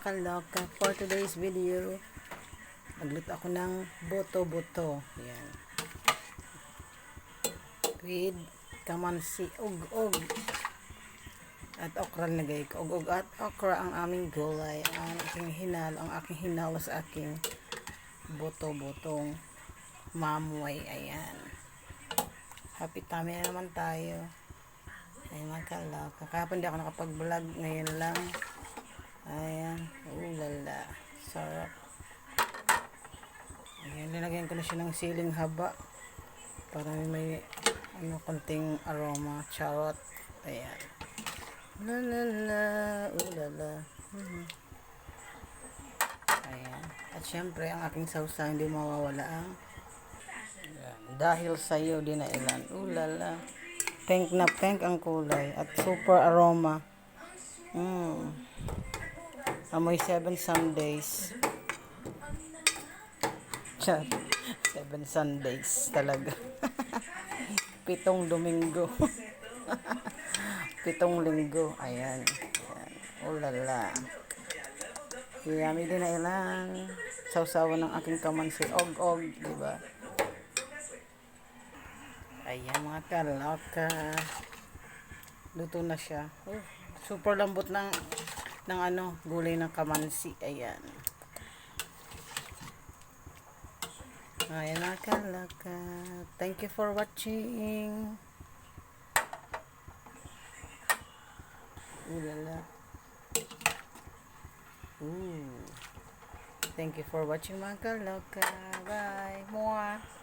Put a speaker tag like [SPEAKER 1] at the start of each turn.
[SPEAKER 1] mga kaloka, for today's video, magluto ako ng boto-boto. Yan. With kamansi, ug-ug. At okra nagay ko. Ug-ug at okra ang aming gulay. Ang aking hinal, ang aking hinalo sa aking boto-botong mamoy. Ayan. Happy tummy na naman tayo. Ay, mga kaloka. Kahapon di ako nakapag-vlog. Ngayon lang. Sarap. Ayan, linagyan ko na siya ng siling haba. Para may, ano, konting aroma. Charot. Ayan. La la la. Ulala. Mhm. Ayan. At syempre, ang aking sausa hindi mawawala ang Ayan. Dahil sa iyo din na ilan. Ulala. Pink na pink ang kulay. At super aroma. Mm. Amoy seven Sundays. Char. Seven Sundays talaga. Pitong Domingo. Pitong linggo. Ayan. Ayan. Ulala. Yummy din na ilan. Sausawa ng aking kamansi. Og-og. Diba? Ayan mga kalaka. Luto na siya. Oh, super lambot ng ng ano, gulay ng kamansi. Ayan. Ayan mga kalaka. Thank you for watching. Ulala. Ooh. Thank you for watching mga kalaka. Bye. Mwah.